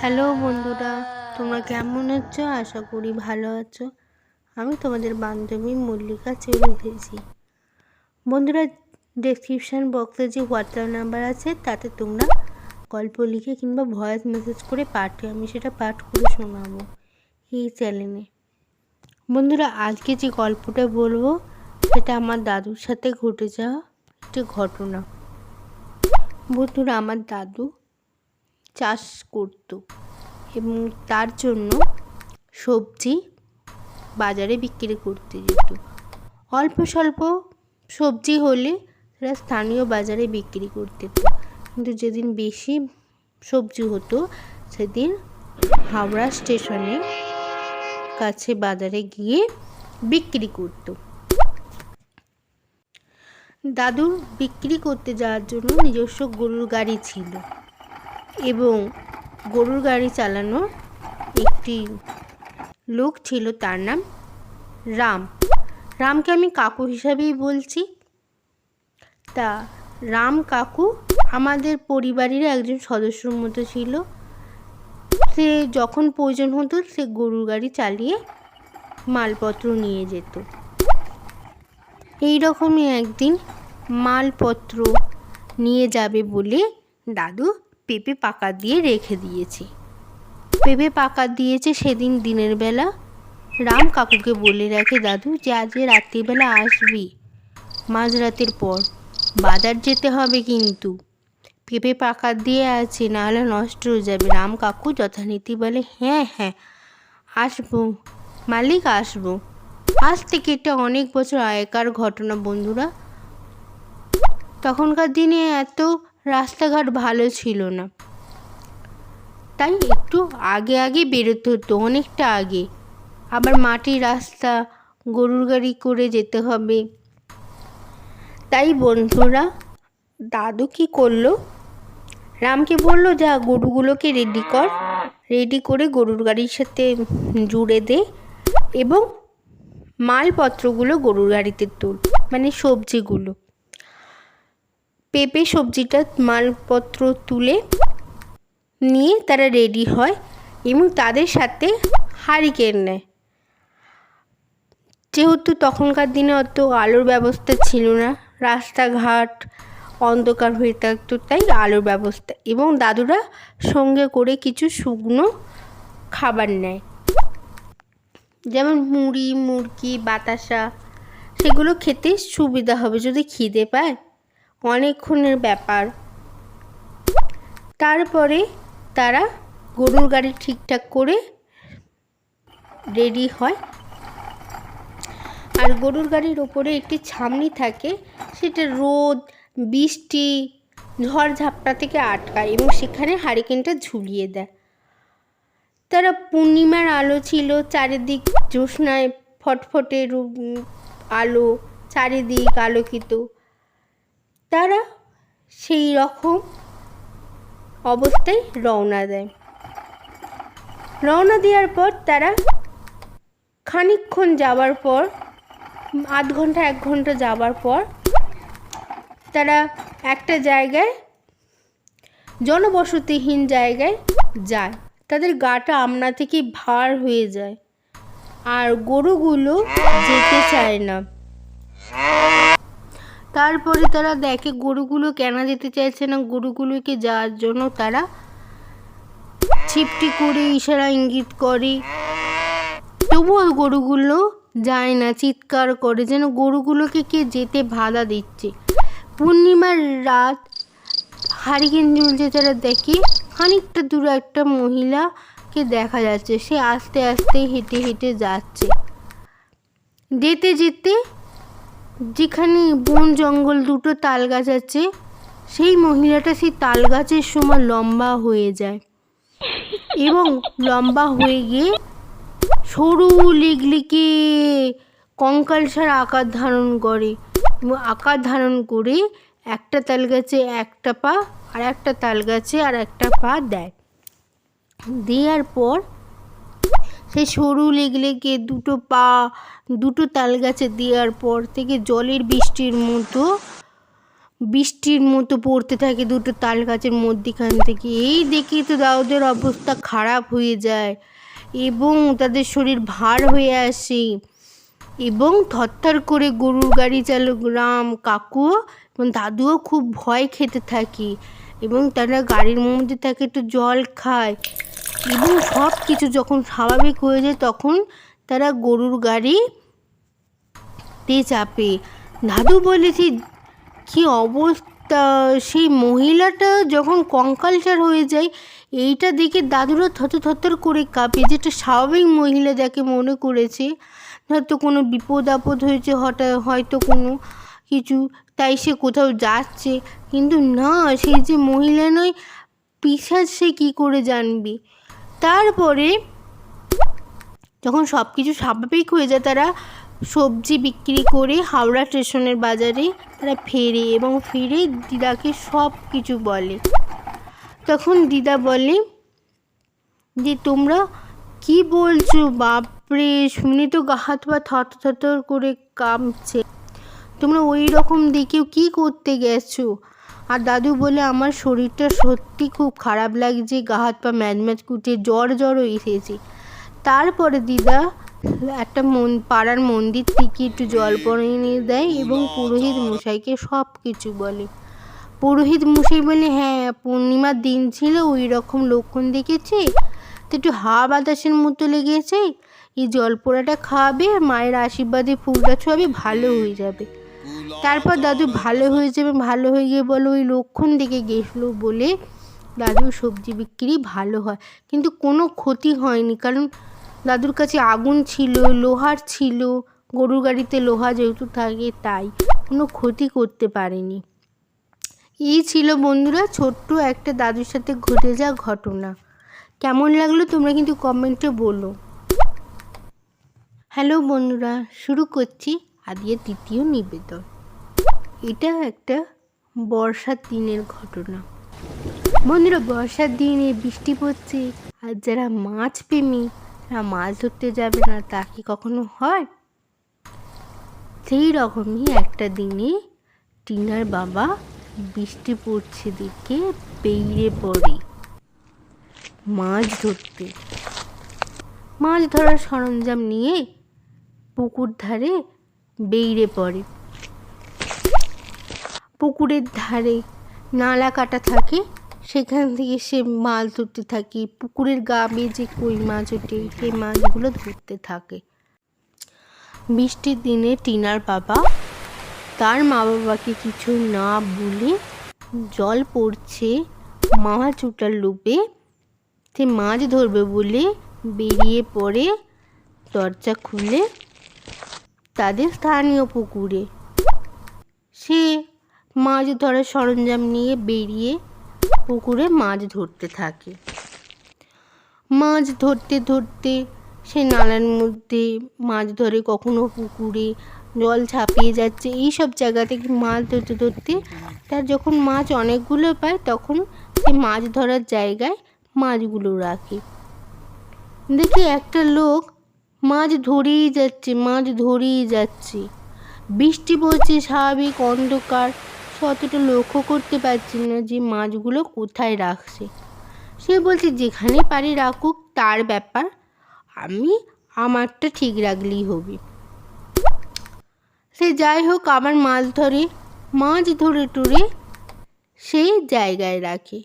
Hello বন্ধুরা, তোমরা কেমন আছো? আশা করি ভালো আছো। আমি তোমাদের বান্ধবী মল্লিকা চলে এসেছি বন্ধুরা ডেসক্রিপশান বক্সে যে হোয়াটসঅ্যাপ নাম্বার আছে, তাতে তোমরা গল্প লিখে কিংবা ভয়েস মেসেজ করে পাঠে, আমি সেটা পাঠ করে শোনাবো এই চ্যানেলে বন্ধুরা, আজকে যে গল্পটা বলব, সেটা আমার দাদুর সাথে ঘটে যাওয়া একটি ঘটনা। বন্ধুরা, আমার দাদু চাষ করতো এবং তার জন্য সবজি বাজারে বিক্রি করতে যেত। অল্প স্বল্প সবজি হলে তারা স্থানীয় বাজারে বিক্রি করতে কিন্তু যেদিন বেশি সবজি হতো, সেদিন হাওড়া স্টেশনে কাছে বাজারে গিয়ে বিক্রি করতো। দাদুর বিক্রি করতে যাওয়ার জন্য নিজস্ব গরুর গাড়ি ছিল। এবং গরুর গাড়ি চালানো একটি লোক ছিল, তার নাম রাম। রামকে আমি কাকু হিসাবেই বলছি। তা রাম কাকু আমাদের পরিবারের একজন সদস্যর মতো ছিল। সে যখন প্রয়োজন হতো, সে গরুর গাড়ি চালিয়ে মালপত্র নিয়ে যেত। এই রকমই একদিন মালপত্র নিয়ে যাবে বলে দাদু পেঁপে পাকা দিয়ে রেখে দিয়েছে। পেঁপে পাকা দিয়েছে সেদিন দিনের বেলা। রাম কাকুকে বলে রাখে, দাদু, যে আজকে রাত্রিবেলা আসবি মাঝরাতের পর, বাজার যেতে হবে কিন্তু। পেঁপে পাকা দিয়ে আছে, নাহলে নষ্ট হয়ে যাবে। রাম কাকু যথানীতি বলে হ্যাঁ হ্যাঁ আসব, মালিক আসব। আজ থেকে এটা অনেক বছর আগেকার ঘটনা, বন্ধুরা। তখনকার দিনে এত রাস্তাঘাট ভালো ছিল না। তাই একটু আগে আগে বেরোতে হতো, অনেকটা আগে। আবার মাটির রাস্তা, গরুর গাড়ি করে যেতে হবে। তাই বন্ধুরা, দাদু কি করল? রামকে বলল, যা গরুগুলোকে রেডি কর। রেডি করে গরুর গাড়ির সাথে জুড়ে দে এবং মালপত্রগুলো গরুর গাড়িতে তুল। মানে সবজিগুলো। পেঁপে সবজিটা মালপত্র তুলে নিয়ে তারা রেডি হয় এবং তাদের সাথে হারিকেন নেয়। যেহেতু তখনকার দিনে অত আলোর ব্যবস্থা ছিল না, রাস্তাঘাট অন্ধকার হয়ে থাকতো, তাই আলোর ব্যবস্থা। এবং দাদুরা সঙ্গে করে কিছু শুকনো খাবার নেয়। যেমন মুড়ি, মুরগি, বাতাসা, সেগুলো খেতে সুবিধা হবে যদি খিদে পায়। অনেকক্ষণের ব্যাপার। তারপরে তারা গরুর গাড়ি ঠিকঠাক করে রেডি হয়। আর গরুর গাড়ির ওপরে একটি ছামনি থাকে, সেটা রোদ, বৃষ্টি, ঝড় ঝাপটা থেকে আটকায় এবং সেখানে হারিকেনটা ঝুলিয়ে দেয়। তারা পূর্ণিমার আলো ছিল, চারিদিক জ্যোৎস্নায় ফটফটে আলো, চারিদিক আলোকিত। তারা সেই রকম অবস্থায় রওনা দেয়। রওনা দেওয়ার পর তারা খানিকক্ষণ যাওয়ার পর, আধ ঘণ্টা এক ঘণ্টা যাওয়ার পর তারা একটা জায়গায়, জনবসতিহীন জায়গায় যায়। তাদের গাটা আমনা থেকে ভার হয়ে যায়। আর গরুগুলো যেতে চায় না। তারপরে তারা দেখে গরুগুলো কেন যেতে চাইছে না, গরুগুলোকে যাওয়ার জন্য তারা ছিপটি করে ইশারা ইঙ্গিত করে। তবুও গরুগুলো যায় না, চিৎকার করে যেন গরুগুলোকে কে যেতে বাধা দিচ্ছে। পূর্ণিমার রাত, হারিকেন জ্বলছে তারা দেখে। খানিকটা দূরে একটা মহিলাকে দেখা যাচ্ছে, সে আস্তে আস্তে হেঁটে হেঁটে যাচ্ছে। যেতে যেতে যেখানে বন, জঙ্গল দুটো তাল গাছ আছে, সেই মহিলাটা সেই তাল গাছের সময় লম্বা হয়ে যায়। এবং লম্বা হয়ে গিয়ে সরু লিগলিকে কঙ্কালসার আকার ধারণ করে এবং আকার ধারণ করে একটা তাল গাছে একটা পা আর একটা তাল গাছে আর একটা পা দেয়। দেওয়ার পর সেই সরু লেগলেকে দুটো পা, দুটো তাল গাছে দেওয়ার পর থেকে জলের বৃষ্টির মতো বৃষ্টির মতো পড়তে থাকে দুটো তাল গাছের মধ্যিখান থেকে। এই দেখে তো দাউদের অবস্থা খারাপ হয়ে যায় এবং তাদের শরীর ভার হয়ে আসে এবং থরথর করে গরুর গাড়ি চালক রাম কাকুও এবং দাদুও খুব ভয় খেতে থাকে এবং তারা গাড়ির মধ্যে থাকে একটু জল খায়। এবং সব কিছু যখন স্বাভাবিক হয়ে যায়, তখন তারা গরুর গাড়িতে চাপে। দাদু বলেছে, কি অবস্থা? সেই মহিলাটা যখন কঙ্কালচার হয়ে যায়, এইটা দেখে দাদুরা থত থতর করে কাঁপে, যেটা স্বাভাবিক মহিলা যাকে মনে করেছে। হয়তো কোনো বিপদ আপদ হয়েছে হঠাৎ হয়তো কোনো কিছু, তাই সে কোথাও যাচ্ছে। কিন্তু না, সেই যে মহিলা নয়, পিসাজ সে কী করে জানবে? তারপরে যখন সব কিছু স্বাভাবিক হয়ে যায়, তারা সবজি বিক্রি করে হাওড়া স্টেশনের বাজারে তারা ফেরে এবং ফিরে দিদাকে সব কিছু বলে। তখন দিদা বলে যে, তোমরা কি বলছো? বাপরে, শুনে তো গা হাত পা থর থর করে কামছে তোমরা ওই রকম দেখেও কি করতে গেছো? আর দাদু বলে আমার শরীরটা সত্যি খুব খারাপ লাগছে, গা হাত পা ম্যাজ ম্যাজ কুটে জ্বর জ্বরও এসেছে তারপরে দিদা একটা মন পাড়ার মন্দির থেকে একটু জল পরে নিয়ে দেয় এবং পুরোহিত মশাইকে সব কিছু বলে। পুরোহিত মশাই বলে হ্যাঁ পূর্ণিমার দিন ছিল, ওই রকম লক্ষণ দেখেছে? তো একটু হাওয়া বাতাসের মতো লেগেছে? এই জল পোড়াটা খাওয়াবে মায়ের আশীর্বাদে ফুলটা ছোঁয়াবে, ভালো হয়ে যাবে। তারপর দাদু ভালো হয়ে যাবে, ভালো হয়ে গিয়ে বলো ওই লক্ষণ দেখে গেছিল বলে দাদুর সবজি বিক্রি ভালো হয়। কিন্তু কোনো ক্ষতি হয়নি কারণ দাদুর কাছে আগুন ছিল, লোহার ছিল, গরুর গাড়িতে লোহা যেহেতু থাকে তাই কোনো ক্ষতি করতে পারেনি। এই ছিল বন্ধুরা ছোট্ট একটা দাদুর সাথে ঘটে যাওয়া ঘটনা। কেমন লাগল তোমরা কিন্তু কমেন্টে বলো। হ্যালো বন্ধুরা, শুরু করছি আদিয়ের তৃতীয় নিবেদন। এটা একটা বর্ষার দিনের ঘটনা। বন্ধুরা, বর্ষার দিনে বৃষ্টি পড়ছে আর যারা মাছ প্রেমী, তারা মাছ ধরতে যাবে না, তা কি কখনো হয়? সেই রকমই একটা দিনে টিনার বাবা বৃষ্টি পড়ছে দেখে বেরিয়ে পড়ে মাছ ধরতে। মাছ ধরার সরঞ্জাম নিয়ে পুকুর ধারে বেরিয়ে পড়ে। পুকুরের ধারে নালা কাটা থাকে, সেখান থেকে সে মাছ ধরতে থাকে। পুকুরের গা যে কই মাছ ওঠে, সেই মাছগুলো ধরতে থাকে। বৃষ্টির দিনে টিনার বাবা তার মা বাবাকে কিছু না বলে জল পড়ছে, মাছ ওটার লোভে সে মাছ ধরবে বলে বেরিয়ে পড়ে দরজা খুলে তাদের স্থানীয় পুকুরে। সে মাছ ধরার সরঞ্জাম নিয়ে বেরিয়ে পুকুরে মাছ ধরতে থাকে। মাছ ধরতে ধরতে সে নালার মধ্যে মাছ ধরে কখনো পুকুরে জল ছাপিয়ে যাচ্ছে। এই সব জায়গা থেকে মাছ ধরতে ধরতে তার যখন মাছ অনেকগুলো পায় তখন সে মাছ ধরার জায়গায় মাছগুলো রাখে। দেখি একটা লোক মাছ ধরেই যাচ্ছে, মাছ ধরেই যাচ্ছে। বৃষ্টি পড়ছে, স্বাভাবিক অন্ধকার। অতটা লক্ষ্য করতে পারছি না যে মাছগুলো কোথায় রাখছে। সে বলছে যেখানে পারি রাখুক, তার ব্যাপার। আমি, আমারটা ঠিক রাখলেই হবে। সে যাই হোক, আবার মাছ ধরে মাছ ধরে টুরে সেই জায়গায় রাখে।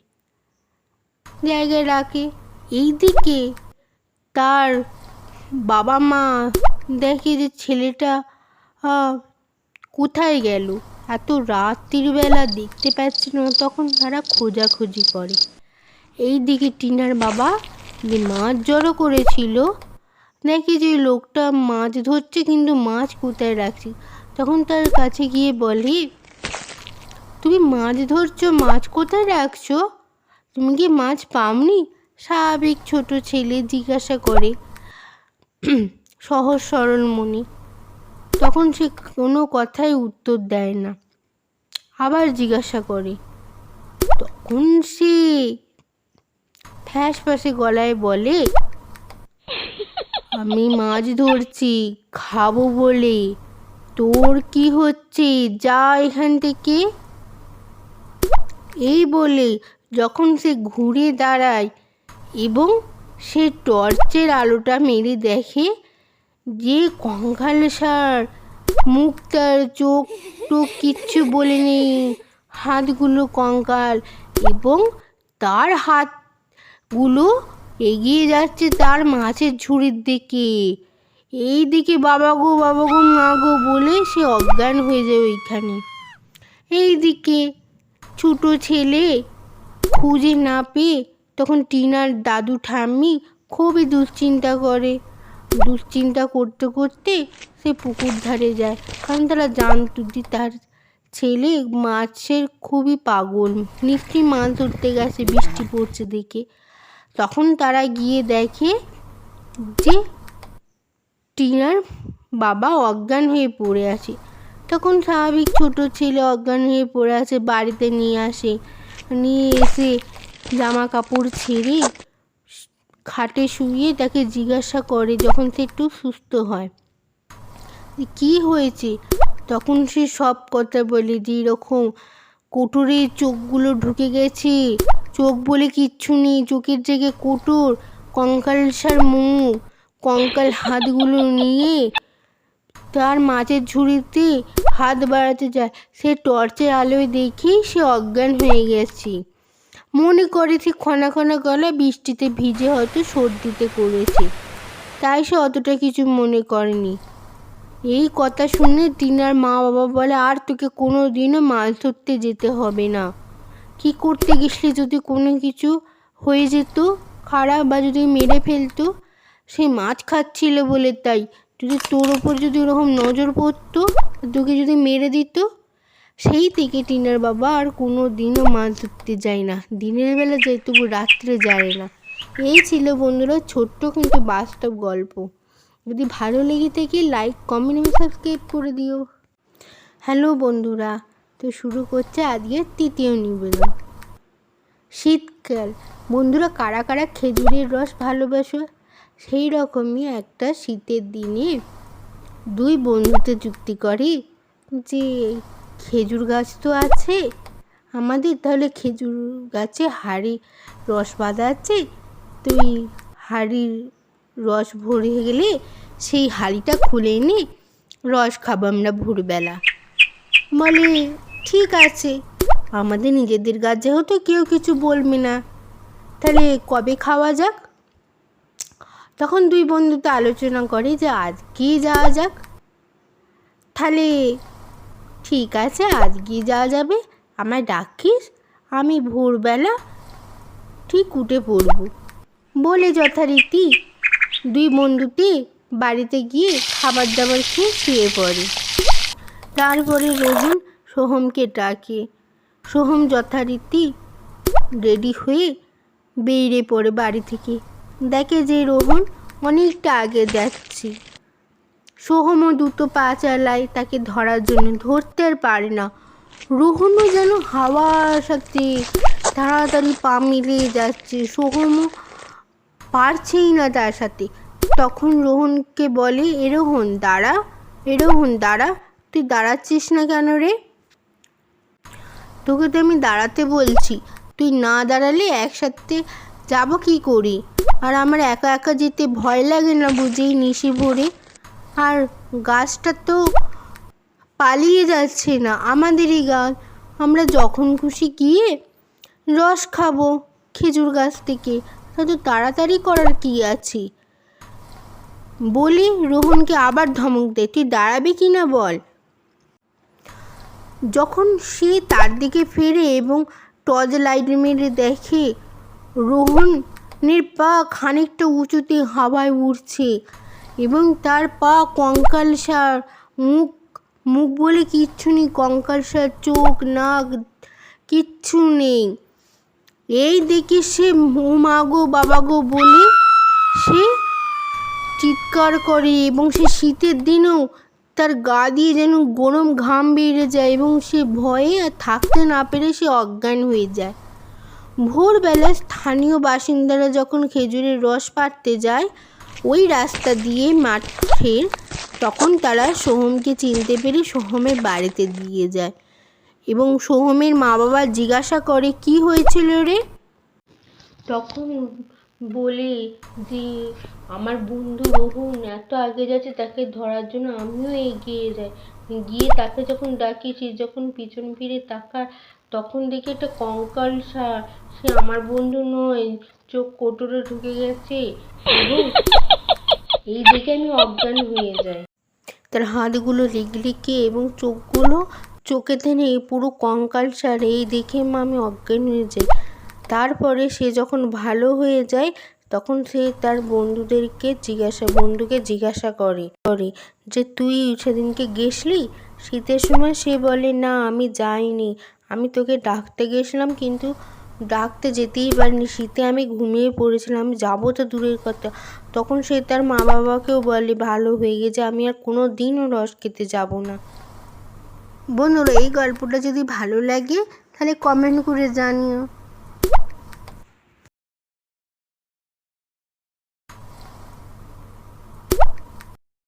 জায়গায় রাখে। এই দিকে তার বাবা মা দেখে যে ছেলেটা কোথায় গেল? এত রাত্রিবেলা দেখতে পাচ্ছে না, তখন তারা খোঁজাখুঁজি করে। এই দিকে টিনার বাবা যে মাছ জড়ো করেছিল, নাকি যে লোকটা মাছ ধরছে কিন্তু মাছ কোথায় রাখছি? তখন তার কাছে গিয়ে বলে, তুমি মাছ ধরছো, মাছ কোথায় রাখছো? তুমি কি মাছ পাওনি? স্বাভাবিক ছোট ছেলে জিজ্ঞাসা করে। সহজ সরল মনে। তখন সে কোনো কথাই উত্তর দেয় না। আবার জিজ্ঞাসা করে, তখন সে ফ্যাস ফ্যাসে গলায় বলে, আমি মাছ ধরছি, খাব বলে। তোর কি হচ্ছে? যা এখান থেকে। এই বলে যখন সে ঘুরে দাঁড়ায় এবং সে টর্চের আলোটা মেরে দেখে যে কঙ্কাল সার, মুখ তার চোখ টোক কিচ্ছু বলে নেই হাতগুলো কঙ্কাল এবং তার হাতগুলো এগিয়ে যাচ্ছে তার মাছের ঝুড়ির দিকে। এই দিকে বাবা গো বাবা গো, মা গো বলে সে অজ্ঞান হয়ে যায় ওইখানে। এই দিকে ছোটো ছেলে খুঁজে না পেয়ে তখন টিনার দাদু, ঠাম্মি খুবই দুশ্চিন্তা করে। দুশ্চিন্তা করতে করতে সে পুকুর ধারে যায়। কারণ তারা জানতো যে তার ছেলে মাছের খুবই পাগল। নিশ্চয়ই মাছ ধরতে গেছে, বৃষ্টি পড়ছে দেখে। তখন তারা গিয়ে দেখে যে টিনার বাবা অজ্ঞান হয়ে পড়ে আছে। তখন স্বাভাবিক ছোট ছেলে অজ্ঞান হয়ে পড়ে আছে, বাড়িতে নিয়ে আসে। নিয়ে এসে জামা কাপড় ছেড়ে খাটে শুয়ে তাকে জিজ্ঞাসা করে যখন সে একটু সুস্থ হয়। কী হয়েছে? তখন সে সব কথা বলে, যে এরকম কোটরে চোখগুলো ঢুকে গেছে। চোখ বলে কিচ্ছু নেই, চোখের জায়গায় কোটর কঙ্কালসার মুখ, কঙ্কাল হাতগুলো নিয়ে তার মাছের ঝুড়িতে হাত বাড়াতে যায়। সে টর্চের আলোয় দেখেই সে অজ্ঞান হয়ে গেছে। মনে করে সে খনা খনা গলা বৃষ্টিতে ভিজে হয়তো সর্দিতে করেছে। তাই সে অতটা কিছু মনে করেনি। এই কথা শুনে টিনার মা বাবা বলে, আর তোকে কোনো দিনও মাছ ধরতে যেতে হবে না। কি করতে গেছলে যদি কোনো কিছু হয়ে যেত খারাপ বা যদি মেরে ফেলতো? সে মাছ খাচ্ছিল বলে তাই। যদি তোর ওপর যদি ওরকম নজর পড়তো, তোকে যদি মেরে দিত সেই থেকে টিনার বাবা আর কোনো দিনও মাছ ধরতে যায় না। দিনের বেলা যায়, তবু রাত্রে যায় না। এই ছিল বন্ধুরা ছোট্ট কিন্তু বাস্তব গল্প। যদি ভালো লেগে থাকে লাইক কমেন্ট এবং সাবস্ক্রাইব করে দিও। হ্যালো বন্ধুরা, তো শুরু করছে আজকের তৃতীয় নিবেদন শীতকাল। বন্ধুরা, কারা কারা খেজুরের রস ভালোবাসো? সেই রকমই একটা শীতের দিনে দুই বন্ধুতে যুক্তি করে যে খেজুর গাছ তো আছে। আমাদের তাহলে খেজুর গাছে হাড়ি রস বাঁধা আছে। তুই হাড়ির রস ভরে গেলে সেই হাঁড়িটা খুলে এনে রস খাব আমরা ভোরবেলা। বলে, ঠিক আছে। আমাদের নিজেদের গাছ যেহেতু কেউ কিছু বলবে না। তাহলে কবে খাওয়া যাক? তখন দুই বন্ধু তো আলোচনা করে যে আজকেই যাওয়া যাক। তাহলে ঠিক আছে, আজকেই যাওয়া যাবে। আমায় ডাকিস, আমি ভোরবেলা ঠিক উঠে পড়ব। বলে যথারীতি দুই বন্ধুটি বাড়িতে গিয়ে খাবার দাবার খেয়ে শুয়ে পড়ে। তারপরে রোহন সোহমকে ডাকে। সোহম যথারীতি রেডি হয়ে বেরিয়ে পড়ে বাড়ি থেকে। দেখে যে রোহন অনেকটা আগে যাচ্ছে। সোহমও দুটো পা চালায়, তাকে ধরার জন্য ধরতে আর পারে না। রোহনও যেন হাওয়ার সাথে তাড়াতাড়ি পা মিলিয়ে যাচ্ছে। সোহমও পারছেই না তার সাথে। তখন রোহনকে বলে এরোহন রোহন, দাঁড়া, এ রোহন, দাঁড়া, তুই দাঁড়াচ্ছিস না কেন রে? তোকে তো আমি দাঁড়াতে বলছি। তুই না দাঁড়ালে একসাথে যাব কি করি? আর আমার একা একা যেতে ভয় লাগে না বুঝেই নিশি ভরে? আর গাছটা তো পালিয়ে যাচ্ছে না, আমাদেরই গাছ। আমরা যখন খুশি গিয়ে রস খাব খেজুর গাছ থেকে। তো তাড়াতাড়ি করার কি আছে? বলি, রোহনকে আবার ধমক দে, তুই দাঁড়াবি কি না বল। যখন সে তার দিকে ফেরে এবং টর্চ লাইট মেরে দেখে, রোহনের পা খানিকটা উঁচুতে হাওয়ায় উড়ছে। এবং তার পা কঙ্কালসার মুখ মুখ বলে কিচ্ছু নেই কঙ্কালসার চোখ, নাক, কিচ্ছু নেই। এই দেখে সে ও মা গো, বাবা গো বলে সে চিৎকার করে এবং সে শীতের দিনেও তার গা দিয়ে যেন গরম ঘাম বেড়ে যায় এবং সে ভয়ে আর থাকতে না পেরে সে অজ্ঞান হয়ে যায়। ভোরবেলা স্থানীয় বাসিন্দারা যখন খেজুরের রস পাড়তে যায় ওই রাস্তা দিয়ে মাঠের তখন তারা সোহমকে চিনতে পেরে সোহমের বাড়িতে দিয়ে যায় এবং সোহমের মা বাবা জিজ্ঞাসা করে, কি হয়েছিল রে? তখন বলে যে, আমার বন্ধু রোহন এত আগে যাচ্ছে, তাকে ধরার জন্য আমিও এগিয়ে যাই। গিয়ে তাকে যখন ডাকি সে যখন পিছন ফিরে তাকায় তখন দেখি একটা কঙ্কাল সার সে আমার বন্ধু নয়, চোখ কোটরে ঢুকে গেছে। এই দেখে আমি অজ্ঞান হয়ে যাই। তার হাতগুলো লিকলিকে এবং চোখগুলো চোখে টেনে পুরো কঙ্কাল সার, এই দেখে মা আমি অজ্ঞান হয়ে যাই। তারপরে সে যখন ভালো হয়ে যায়, তখন সে তার বন্ধুদেরকে জিজ্ঞাসা, বন্ধুকে জিজ্ঞাসা করে করে যে, তুই সেদিনকে গেছলি শীতের সময় সে বলে, না, আমি যাইনি। আমি তোকে ডাকতে গিয়েছিলাম, কিন্তু ডাকতে যেতেই পারিনি। শীতে আমি ঘুমিয়ে পড়েছিলাম যাব তো দূরের কথা। তখন সে তার মা বাবাকেও বলে, ভালো হয়ে গেছে, আমি আর কোনো দিনও রস খেতে যাব না। বন্ধুরা, এই গল্পটা যদি ভালো লাগে, তাহলে কমেন্ট করে জানিও।